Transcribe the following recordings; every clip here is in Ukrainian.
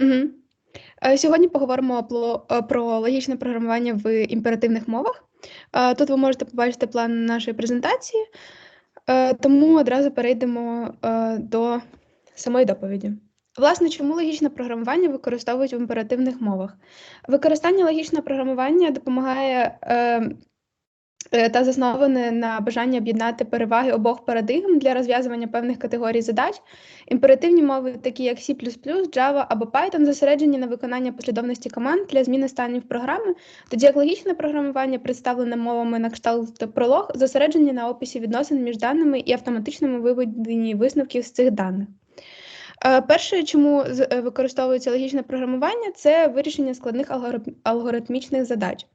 Угу. Сьогодні поговоримо про логічне програмування в імперативних мовах. Тут ви можете побачити план нашої презентації, тому одразу перейдемо до самої доповіді. Власне, чому логічне програмування використовують в імперативних мовах? Використання логічного програмування допомагає Е, та засноване на бажанні об'єднати переваги обох парадигм для розв'язування певних категорій задач. Імперативні мови, такі як C, Java або Python, зосереджені на виконання послідовності команд для зміни станів програми, тоді як логічне програмування, представлене мовами на кшталт пролог, зосереджені на описі відносин між даними і автоматичному виведенні висновків з цих даних. Е, перше, чому е, використовується логічне програмування, це вирішення складних алгоритмічних задач.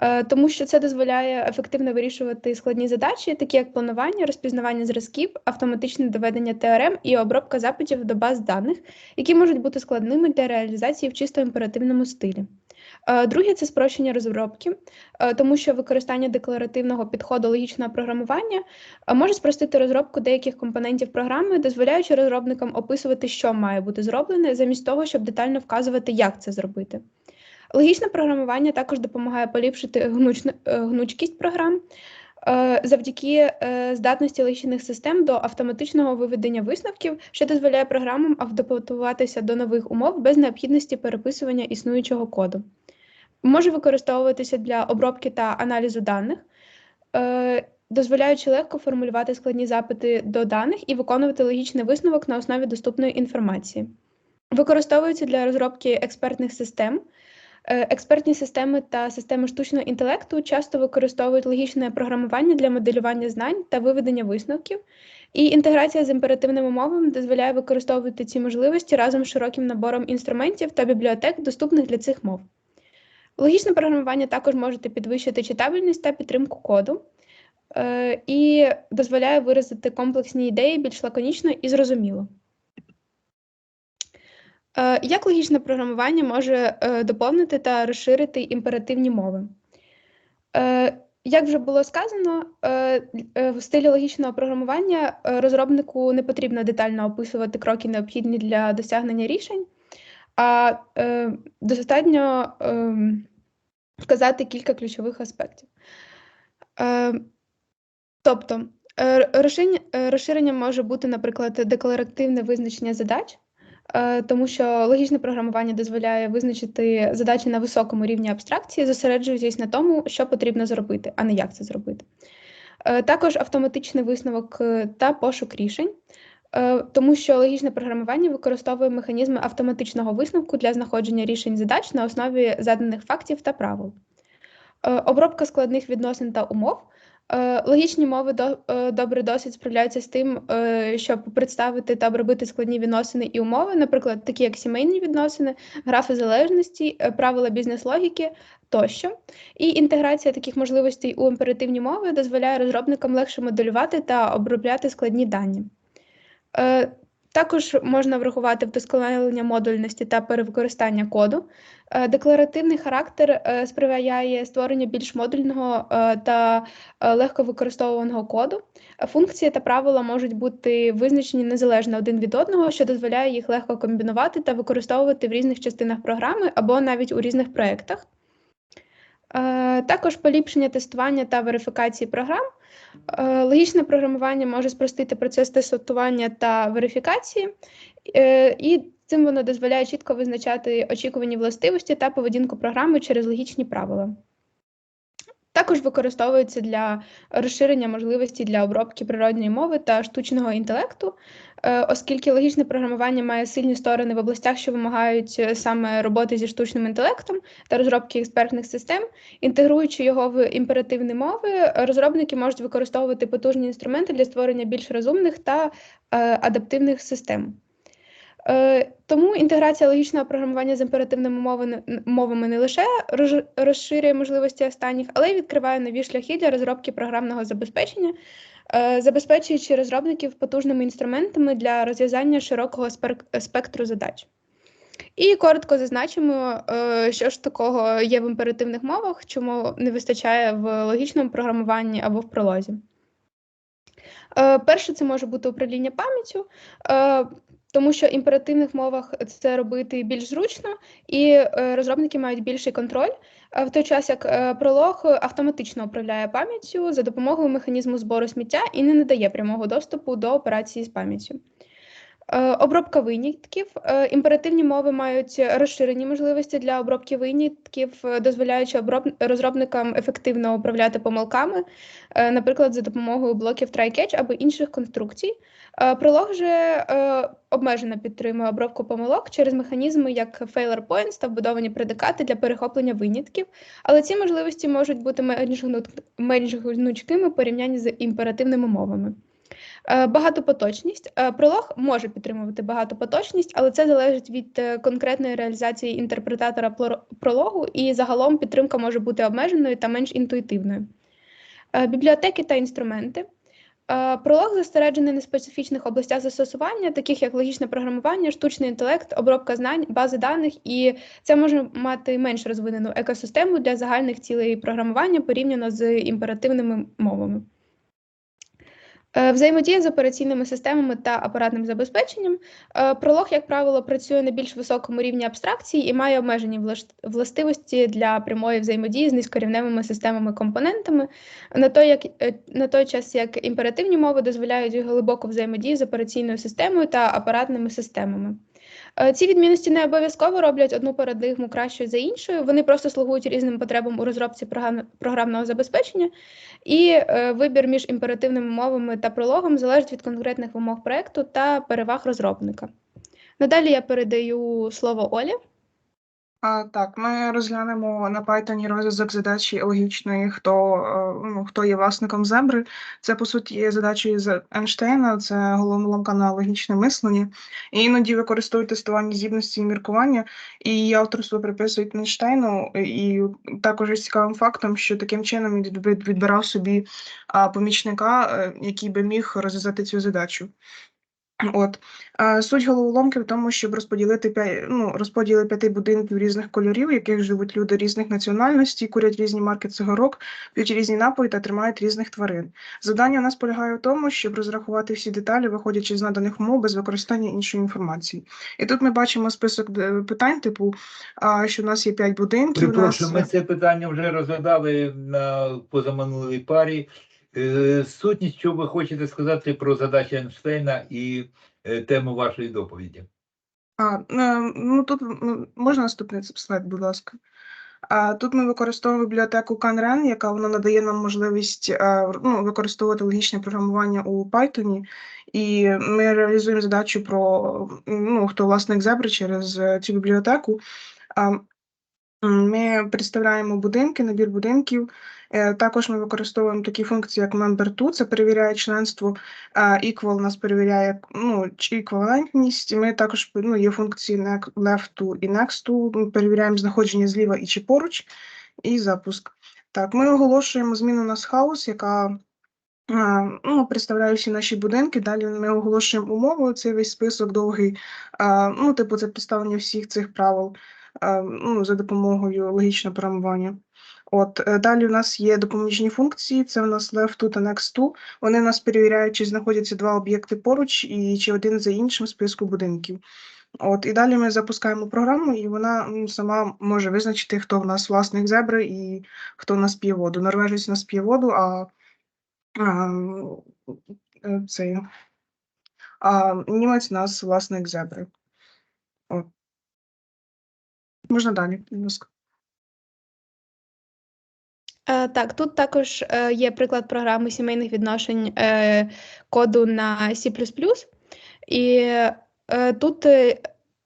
Е, тому що це дозволяє ефективно вирішувати складні задачі, такі як планування, розпізнавання зразків, автоматичне доведення теорем і обробка запитів до баз даних, які можуть бути складними для реалізації в чисто імперативному стилі. Е, друге це спрощення розробки, е, тому що використання декларативного підходу логічного програмування може спростити розробку деяких компонентів програми, дозволяючи розробникам описувати, що має бути зроблене, замість того, щоб детально вказувати, як це зробити. Логічне програмування також допомагає поліпшити гнучну, е, гнучкість програм е, завдяки е, здатності логічних систем до автоматичного виведення висновків, що дозволяє програмам адаптуватися до нових умов без необхідності переписування існуючого коду. Може використовуватися для обробки та аналізу даних, дозволяючи легко формулювати складні запити до даних і виконувати логічний висновок на основі доступної інформації. Використовується для розробки експертних систем. Е, експертні системи та системи штучного інтелекту часто використовують логічне програмування для моделювання знань та виведення висновків, і інтеграція з імперативними мовами дозволяє використовувати ці можливості разом з широким набором інструментів та бібліотек, доступних для цих мов. Логічне програмування також може підвищити читабельність та підтримку коду е, і дозволяє виразити комплексні ідеї більш лаконічно і зрозуміло. Е, як логічне програмування може е, доповнити та розширити імперативні мови? Е, як вже було сказано, в стилі логічного програмування розробнику не потрібно детально описувати кроки, необхідні для досягнення рішень, а достатньо вказати кілька ключових аспектів. Тобто, розширення може бути, наприклад, декларативне визначення задач. Е, тому що логічне програмування дозволяє визначити задачі на високому рівні абстракції, зосереджуючись на тому, що потрібно зробити, а не як це зробити. Е, також автоматичний висновок е, та пошук рішень, тому що логічне програмування використовує механізми автоматичного висновку для знаходження рішень задач на основі заданих фактів та правил. Обробка складних відносин та умов логічні мови е, добре досить справляються з тим, е, щоб представити та обробити складні відносини і умови, наприклад, такі як сімейні відносини, графи залежності, правила бізнес-логіки тощо. І інтеграція таких можливостей у імперативні мови дозволяє розробникам легше моделювати та обробляти складні дані. Також можна врахувати вдосконалення модульності та перевикористання коду. Е, декларативний характер е, сприяє створенню більш модульного е, та легко використовуваного коду. Функції та правила можуть бути визначені незалежно один від одного, що дозволяє їх легко комбінувати та використовувати в різних частинах програми або навіть у різних проєктах. Також поліпшення тестування та верифікації програм. Е, логічне програмування може спростити процес тестування та верифікації, е, і цим воно дозволяє чітко визначати очікувані властивості та поведінку програми через логічні правила. Також використовується для розширення можливостей для обробки природної мови та штучного інтелекту, е, оскільки логічне програмування має сильні сторони в областях, що вимагають е, саме роботи зі штучним інтелектом та розробки експертних систем, інтегруючи його в імперативні мови, розробники можуть використовувати потужні інструменти для створення більш розумних та е, адаптивних систем. Е, тому інтеграція логічного програмування з імперативними мовами не лише розширює можливості останніх, але й відкриває нові шляхи для розробки програмного забезпечення, е, забезпечуючи розробників потужними інструментами для розв'язання широкого спектру задач. І коротко зазначимо, е, що ж такого є в імперативних мовах, чому не вистачає в логічному програмуванні або в пролозі. Перше, це може бути управління пам'яттю. Тому що в імперативних мовах це робити більш зручно, і е, розробники мають більший контроль, в той час як е, пролог автоматично управляє пам'яттю за допомогою механізму збору сміття і не надає прямого доступу до операції з пам'яттю. Е, обробка винятків. Е, імперативні мови мають розширені можливості для обробки винятків, е, дозволяючи розробникам ефективно управляти помилками, наприклад, за допомогою блоків try-catch або інших конструкцій. Пролог же обмежено підтримує обробку помилок через механізми, як failure points та вбудовані предикати для перехоплення винятків, але ці можливості можуть бути менш гнучкими порівнянні з імперативними мовами. Е, багатопоточність. Е, пролог може підтримувати багатопоточність, але це залежить від е, конкретної реалізації інтерпретатора прологу, і загалом підтримка може бути обмеженою та менш інтуїтивною. Бібліотеки та інструменти. Пролог зосереджений на специфічних областях застосування, таких як логічне програмування, штучний інтелект, обробка знань, бази даних, і це може мати менш розвинену екосистему для загальних цілей програмування порівняно з імперативними мовами. Е, взаємодія з операційними системами та апаратним забезпеченням. Е, пролог, як правило, працює на більш високому рівні абстракції і має обмежені властивості для прямої взаємодії з низькорівневими системами-компонентами, на той, як, е, на той час як імперативні мови дозволяють глибоку взаємодію з операційною системою та апаратними системами. Е, ці відмінності не обов'язково роблять одну парадигму кращою за іншою. Вони просто слугують різним потребам у розробці програмного забезпечення, і е, вибір між імперативними мовами та прологом залежить від конкретних вимог проекту та переваг розробника. Надалі я передаю слово Олі. А, Так, ми розглянемо на Python розв'язок задачі логічної, хто е, ну, хто є власником зебри. Це, по суті, є задачею з Ейнштейна, це головоломка на логічне мислення. І іноді використовують тестування здібності і міркування, і авторство приписують Ейнштейну. І також є цікавим фактом, що таким чином він відбирав собі помічника, е, який би міг розв'язати цю задачу. От суть головоломки в тому, щоб розподілити п'ять ну, розподіли п'яти будинків різних кольорів, в яких живуть люди різних національностей, курять різні марки цигарок, п'ють різні напої та тримають різних тварин. Завдання у нас полягає в тому, щоб розрахувати всі деталі, виходячи з наданих умов без використання іншої інформації. І тут ми бачимо список питань, типу, що у нас є п'ять будинків. Припрошую, нас... ми це питання вже розглядали на позаминулій парі. Е, сутність, що ви хочете сказати про задачі Ейнштейна і е, тему вашої доповіді? А, е, ну Тут можна наступний слайд, будь ласка. А Тут ми використовуємо бібліотеку CanRen, яка вона надає нам можливість ну, використовувати логічне програмування у Python, і ми реалізуємо задачу про ну, хто власник зебри через цю бібліотеку. Ми представляємо будинки, набір будинків. Е, також ми використовуємо такі функції, як member2, це перевіряє членство, equal нас перевіряє ну, еквівалентність. Ми також ну, є функції left2 і next2, Ми перевіряємо знаходження зліва і чи поруч, і запуск. Так, ми оголошуємо зміну на хаус, яка ну, Представляю всі наші будинки. Далі ми оголошуємо умову. Цей весь список довгий. Ну, типу, це представлення всіх цих правил ну, за допомогою логічного програмування. От е, Далі у нас є допоміжні функції, це у нас left2 та next2. Вони у нас перевіряють, чи знаходяться два об'єкти поруч і чи один за іншим в списку будинків. От І далі ми запускаємо програму, і вона сама може визначити, хто в нас власник зебри і хто в нас п'є воду. Норвежець у нас п'є воду, а, а е, цей, а німець у нас власник зебри. От. Можна далі, будь ласка. Е, так, тут також е, є приклад програми сімейних відношень е, коду на C++, і тут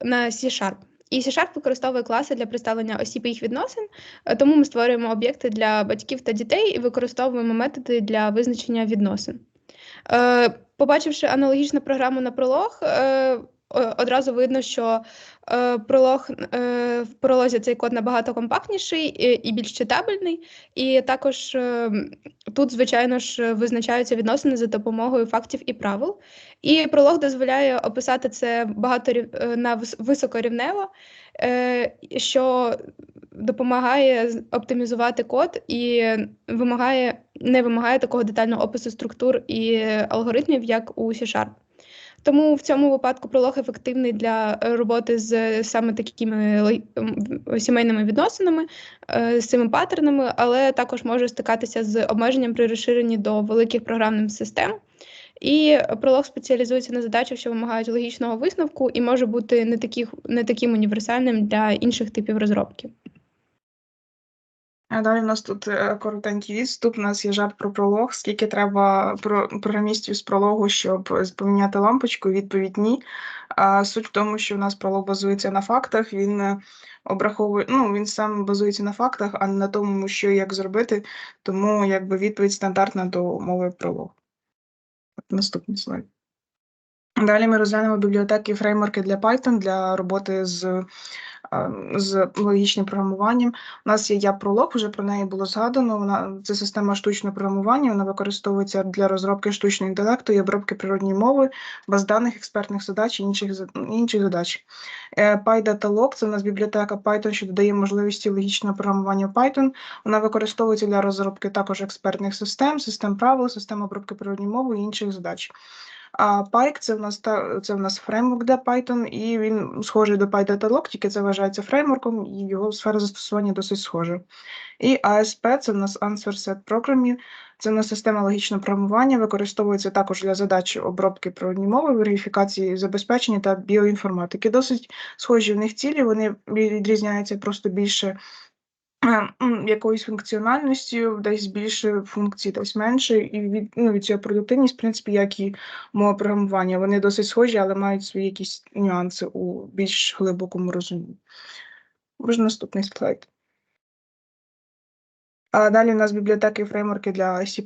на C-Sharp. І C-Sharp використовує класи для представлення осіб і їх відносин, тому ми створюємо об'єкти для батьків та дітей і використовуємо методи для визначення відносин. Побачивши аналогічну програму на пролог, одразу видно, що е, пролог е, в пролозі цей код набагато компактніший і, більш читабельний, і також е, тут, звичайно ж, визначаються відносини за допомогою фактів і правил. І пролог дозволяє описати це багато е, на високорівнево, е, що допомагає оптимізувати код і вимагає не вимагає такого детального опису структур і алгоритмів, як у C-Sharp. Тому в цьому випадку пролог ефективний для е, роботи з саме такими сімейними відносинами, е, з цими паттернами, але також може стикатися з обмеженням при розширенні до великих програмних систем. І пролог спеціалізується на задачах, що вимагають логічного висновку, і може бути не, таких, не таким універсальним для інших типів розробки. Далі в нас тут е, коротенький відступ. У нас є жарт про пролог. Скільки треба про програмістів з прологу, щоб поміняти лампочку? Відповідь ні. А суть в тому, що в нас пролог базується на фактах. Він е, обраховує, ну він сам базується на фактах, а не на тому, що і як зробити. Тому якби відповідь стандартна до мови пролог. Наступний слайд. Далі ми розглянемо бібліотеки і фреймворки для Python для роботи з, з логічним програмуванням. У нас є Я-пролог, вже про неї було згадано. Вона це система штучного програмування. Вона використовується для розробки штучного інтелекту і обробки природньої мови, баз даних, експертних задач і інших інших задач. Е, PyDatalog – це у нас бібліотека Python, що додає можливості логічного програмування Python. Вона використовується для розробки також експертних систем, систем правил, систем обробки природньої мови і інших задач. А Pike це в нас та це в нас фреймворк для Python, і він схожий до PyDatalog, тільки це вважається фреймворком, і його сфера застосування досить схожа. І ASP це в нас Answer Set Programming, це в нас система логічного програмування, використовується також для задач обробки природної мови, верифікації забезпечення та біоінформатики. Досить схожі в них цілі, вони відрізняються просто більше якоюсь функціональністю, десь більше функцій, десь менше, і від, ну, від цього продуктивність, в принципі, як і мова програмування. Вони досить схожі, але мають свої якісь нюанси у більш глибокому розумінні. Можна наступний слайд. Далі у нас бібліотеки і фреймворки для C++.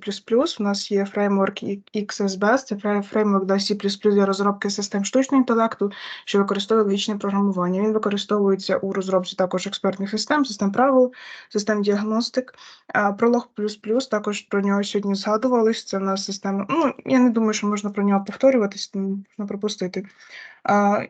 У нас є фреймворк XSBS, це фрей- фреймворк для C++ для розробки систем штучного інтелекту, що використовує логічне програмування. Він використовується у розробці також експертних систем, систем правил, систем діагностик. А Prolog++ також про нього сьогодні згадувались. Це в нас система. Ну, я не думаю, що можна про нього повторюватись, можна пропустити.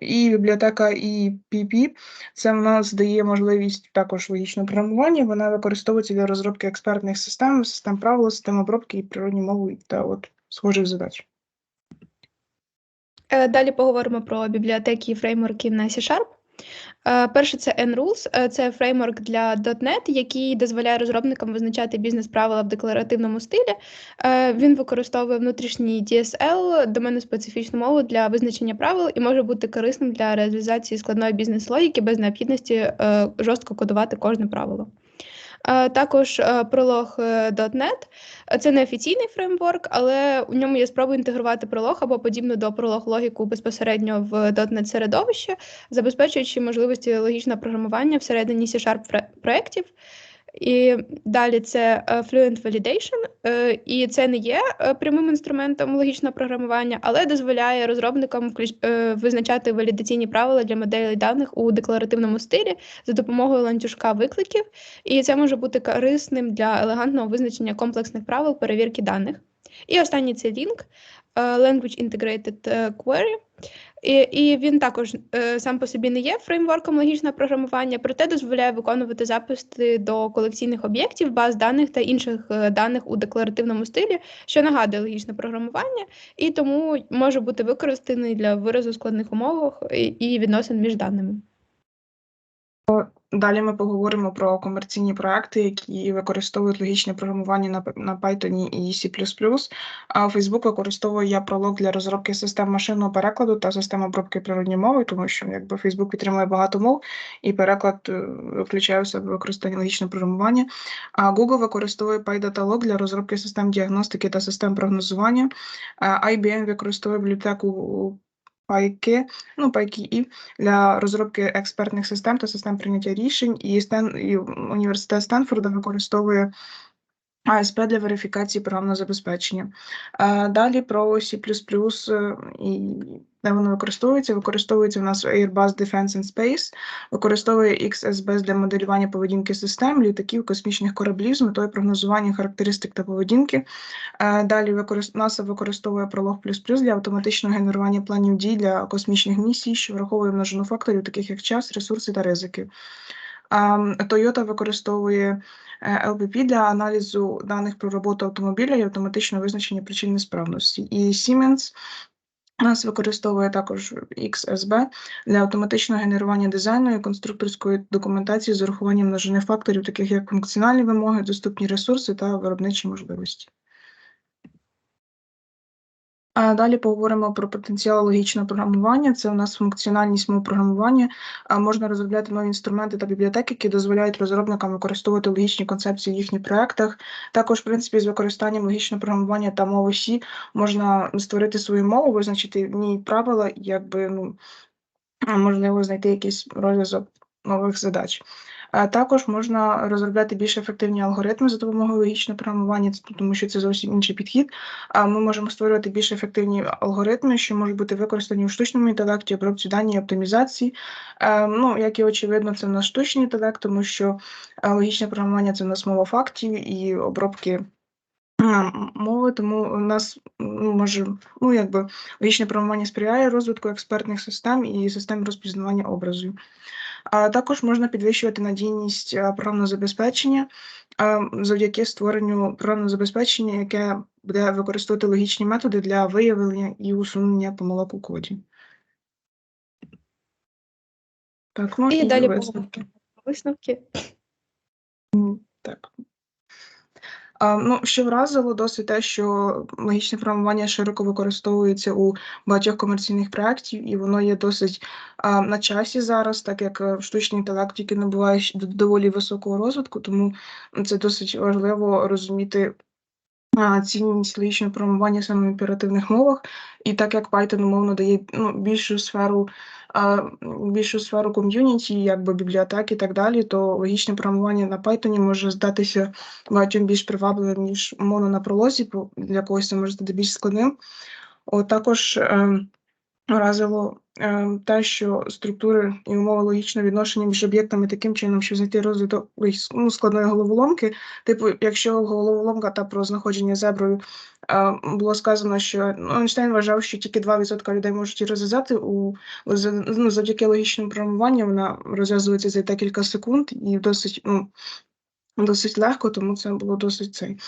І бібліотека EPP це в нас дає можливість також логічного програмування. Вона використовується для розробки експертних систем, систем правил, систем обробки і природні мови та от схожих задач. Е, Далі поговоримо про бібліотеки і фреймворки на C-Sharp. Е, Перше це NRules, е, це фреймворк для .NET, який дозволяє розробникам визначати бізнес-правила в декларативному стилі. Е, Він використовує внутрішній DSL, домену-специфічну мову для визначення правил і може бути корисним для реалізації складної бізнес-логіки без необхідності жорстко кодувати кожне правило. Е, Також Prolog.net. пролог е, це не офіційний фреймворк, але у ньому є спроба інтегрувати пролог або подібну до пролог логіку безпосередньо в .NET середовище, забезпечуючи можливості логічного програмування всередині C-Sharp проєктів. І далі це е, Fluent Validation, е, і це не є е, прямим інструментом логічного програмування, але дозволяє розробникам визначати валідаційні правила для моделей даних у декларативному стилі за допомогою ланцюжка викликів, і це може бути корисним для елегантного визначення комплексних правил перевірки даних. І останній це Link, е, Language Integrated е, Query. І, і він також е, сам по собі не є фреймворком логічного програмування, проте дозволяє виконувати записи до колекційних об'єктів, баз даних та інших даних у декларативному стилі, що нагадує логічне програмування, і тому може бути використаний для виразу складних умовах і, і відносин між даними. Далі ми поговоримо про комерційні проекти, які використовують логічне програмування на, Python і C++. А Facebook використовує пролог для розробки систем машинного перекладу та систем обробки природньої мови, тому що якби Facebook підтримує багато мов, і переклад е, включає в себе використання логічного програмування. А Google використовує PyDatalog для розробки систем діагностики та систем прогнозування. А IBM використовує бібліотеку PyKey, ну, PyKey для розробки експертних систем та систем прийняття рішень, і, Стен, і університет Стенфорда використовує АСП для верифікації програмного забезпечення. Далі про C++ е, і де воно використовується. Використовується у нас Airbus Defense and Space, використовує XSBS для моделювання поведінки систем, літаків, космічних кораблів з метою прогнозування характеристик та поведінки. Е, Далі використ... NASA використовує Prolog++ для автоматичного генерування планів дій для космічних місій, що враховує множину факторів, таких як час, ресурси та ризики. Toyota використовує е, LPP для аналізу даних про роботу автомобіля і автоматичного визначення причин несправності. І Siemens Нас використовує також XSB для автоматичного генерування дизайну і конструкторської документації з урахуванням множини факторів, таких як функціональні вимоги, доступні ресурси та виробничі можливості. Далі поговоримо про потенціал логічного програмування. Це у нас функціональність мов програмування. Можна розробляти нові інструменти та бібліотеки, які дозволяють розробникам використовувати логічні концепції в їхніх проектах. Також, в принципі, з використанням логічного програмування та мови C можна створити свою мову, визначити в ній правила, якби ну можливо знайти якийсь розв'язок нових задач. Також можна розробляти більш ефективні алгоритми за допомогою логічного програмування, тому що це зовсім інший підхід. А ми можемо створювати більш ефективні алгоритми, що можуть бути використані у штучному інтелекті, обробці дані оптимізації. Е, ну, як і очевидно, це в нас штучний інтелект, тому що е, логічне програмування це в нас мова фактів і обробки е, мови, тому у нас ну, може, ну якби логічне програмування сприяє розвитку експертних систем і систем розпізнавання образу. А також можна підвищувати надійність е, програмного забезпечення е, завдяки створенню програмного забезпечення, яке буде використовувати логічні методи для виявлення і усунення помилок у коді. Так, можна І і, далі висновки. Висновки. Так. Ну, що вразило досить те, що логічне програмування широко використовується у багатьох комерційних проєктів, і воно є досить а, на часі зараз, так як е, штучний інтелект тільки набуває доволі високого розвитку, тому це досить важливо розуміти цінність логічного програмування саме в імперативних мовах. І так як Python умовно дає ну, більшу сферу, більшу сферу ком'юніті, якби бібліотек і так далі, то логічне програмування на Python може здатися багатьом більш привабливим, ніж умовно на пролозі, бо для когось це може стати більш складним. От також вразило е, те, що структури і умови логічного відношення між об'єктами таким чином, що знайти розвиток ну, складної головоломки. Типу, якщо головоломка та про знаходження зеброю е, було сказано, що ну, Ейнштейн вважав, що тільки 2% людей можуть її розв'язати у ну, завдяки логічному програмуванню, вона розв'язується за декілька секунд і досить ну, досить легко, тому це було досить цей.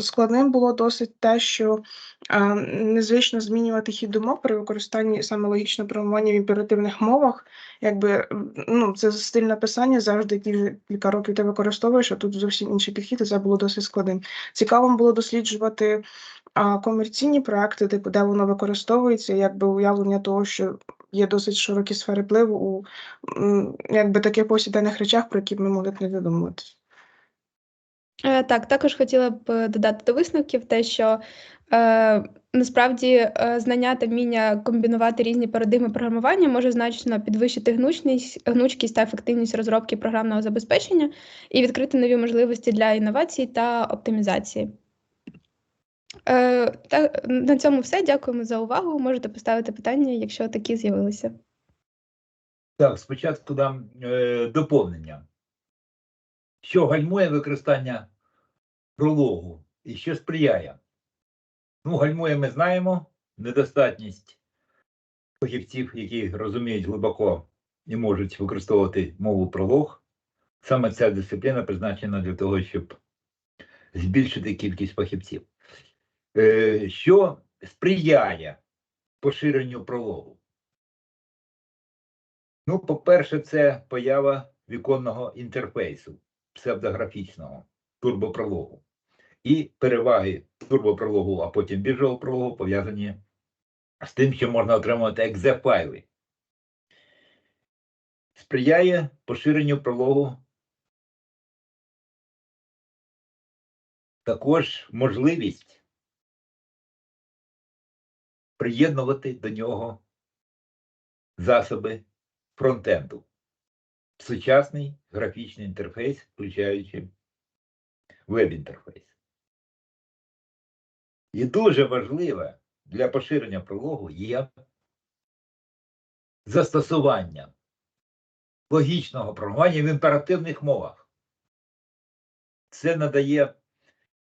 Складним було досить те, що незвично змінювати хід думок при використанні саме логічного програмування в імперативних мовах. Якби ну, це стиль написання завжди, кілька років ти використовуєш, а тут зовсім інший підхід, і це було досить складним. Цікавим було досліджувати комерційні проекти, типу, де воно використовується, якби уявлення того, що є досить широкі сфери впливу у якби таких повсякденних речах, про які б ми могли б не задумуватися. Е, Так, також хотіла б е, додати до висновків те, що е, насправді е, знання та вміння комбінувати різні парадигми програмування може значно підвищити гнучність, гнучкість та ефективність розробки програмного забезпечення і відкрити нові можливості для інновацій та оптимізації. Е, та, на цьому все. Дякуємо за увагу. Можете поставити питання, якщо такі з'явилися. Так, спочатку дам е, доповнення. Що гальмує використання прологу і що сприяє? Ну, гальмує, ми знаємо, недостатність фахівців, які розуміють глибоко і можуть використовувати мову пролог. Саме ця дисципліна призначена для того, щоб збільшити кількість фахівців. Е, що сприяє поширенню прологу? Ну, по-перше, це поява віконного інтерфейсу псевдографічного турбопрологу. І переваги турбопрологу, а потім біржового прологу пов'язані з тим, що можна отримувати екзе-файли. Сприяє поширенню прологу також можливість приєднувати до нього засоби фронтенду. Сучасний графічний інтерфейс, включаючи веб-інтерфейс. І дуже важливе для поширення прологу є застосування логічного програмування в імперативних мовах. Це надає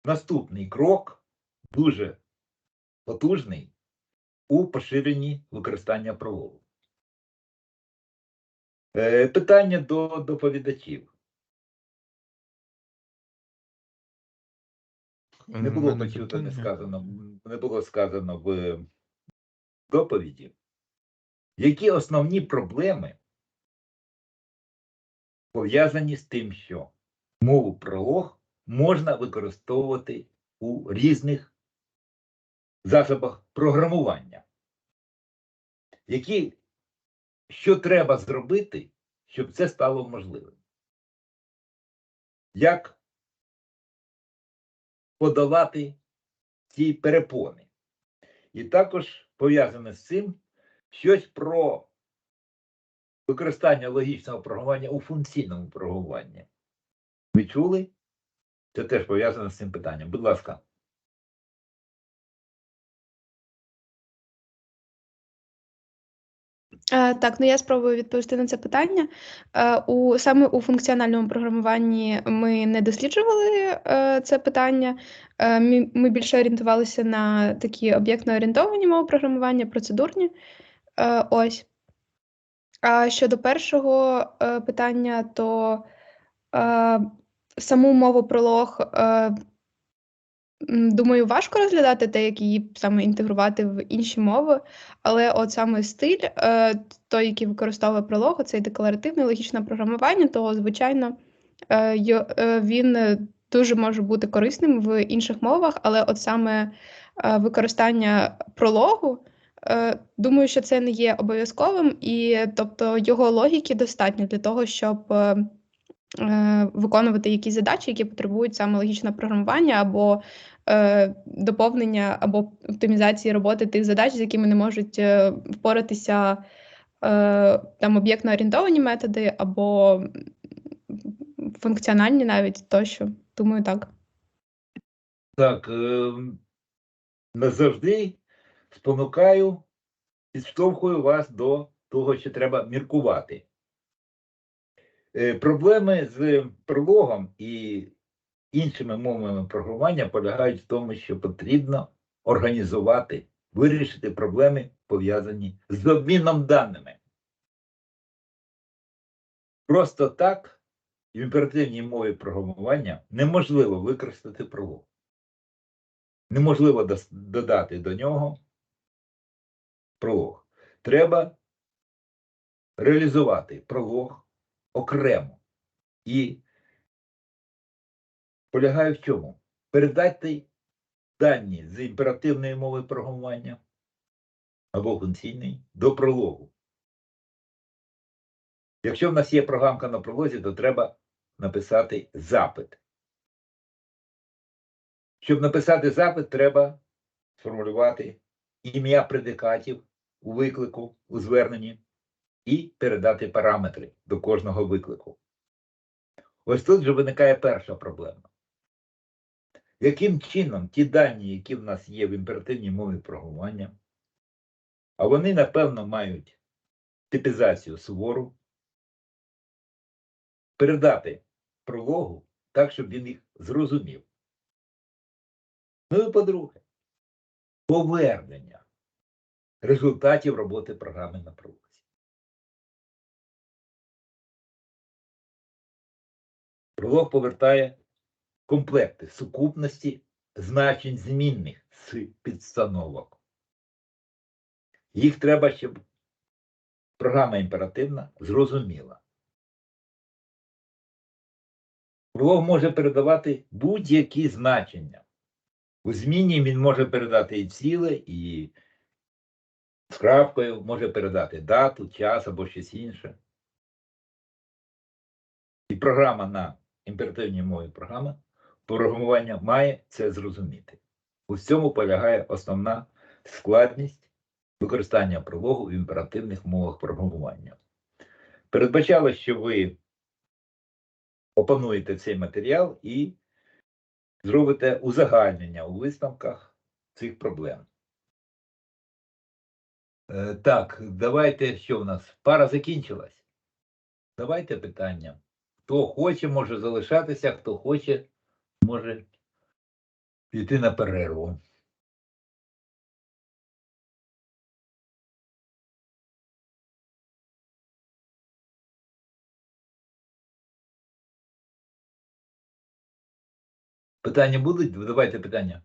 наступний крок, дуже потужний у поширенні використання прологу. Е, Питання до доповідачів. Не було почуто, не сказано, не було сказано в доповіді, які основні проблеми пов'язані з тим, що мову пролог можна використовувати у різних засобах програмування. Які, що треба зробити, щоб це стало можливим? Як подолати ці перепони? І також пов'язане з цим щось про використання логічного програмування у функційному програмуванні. Ви чули? Це теж пов'язано з цим питанням. Будь ласка. Так, ну я спробую відповісти на це питання. Е, У саме у функціональному програмуванні ми не досліджували е, це питання. Е, Ми, ми більше орієнтувалися на такі об'єктно орієнтовані мови програмування, процедурні. Е, Ось. А щодо першого е, питання, то е, саму мову пролог, е, думаю, важко розглядати те, як її саме інтегрувати в інші мови. Але от саме стиль, е, той, який використовує пролог, цей декларативне логічне програмування, то, звичайно, е, е, він дуже може бути корисним в інших мовах, але от саме використання прологу, думаю, що це не є обов'язковим, і тобто його логіки достатньо для того, щоб виконувати якісь задачі, які потребують саме логічного програмування або е, доповнення або оптимізації роботи тих задач, з якими не можуть е, впоратися е, там об'єктно орієнтовані методи або функціональні навіть тощо. Думаю, так. Так, е, назавжди спонукаю, підштовхую вас до того, що треба міркувати. Е, Проблеми з прологом і іншими мовами програмування полягають в тому, що потрібно організувати, вирішити проблеми, пов'язані з обміном даними. Просто так в імперативній мові програмування неможливо використати пролог. Неможливо додати до нього пролог. Треба реалізувати пролог окремо. І полягає в чому? Передати дані з імперативної мови програмування або функційної до прологу. Якщо в нас є програмка на пролозі, то треба написати запит. Щоб написати запит, треба сформулювати ім'я предикатів у виклику, у зверненні і передати параметри до кожного виклику. Ось тут вже виникає перша проблема. Яким чином ті дані, які в нас є в імперативній мові програмування, а вони, напевно, мають типізацію сувору, передати прологу так, щоб він їх зрозумів. Ну і по-друге, повернення результатів роботи програми на пролозі. Пролог повертає комплекти сукупності значень змінних з підстановок. Їх треба, щоб програма імперативна зрозуміла. Пролог може передавати будь-які значення. У зміні він може передати і ціле, і з крапкою, може передати дату, час або щось інше. І програма на імперативній мові програма програмування має це зрозуміти. У цьому полягає основна складність використання прологу в імперативних мовах програмування. Передбачало, що ви опануєте цей матеріал і зробите узагальнення у висновках цих проблем. Е, Так, давайте, що в нас? Пара закінчилась. Давайте питання. Хто хоче, може залишатися, хто хоче, може піти на перерву. Питання будуть? Давайте питання.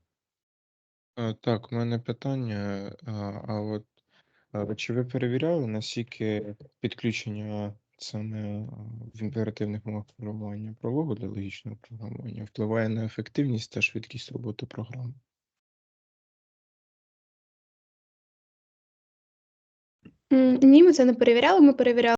Е, Так, у мене питання. А, а от Чи ви перевіряли, наскільки підключення саме е, в імперативних мовах програмування прологу для логічного програмування впливає на ефективність та швидкість роботи програми? Ні, ми це не перевіряли. Ми перевіряли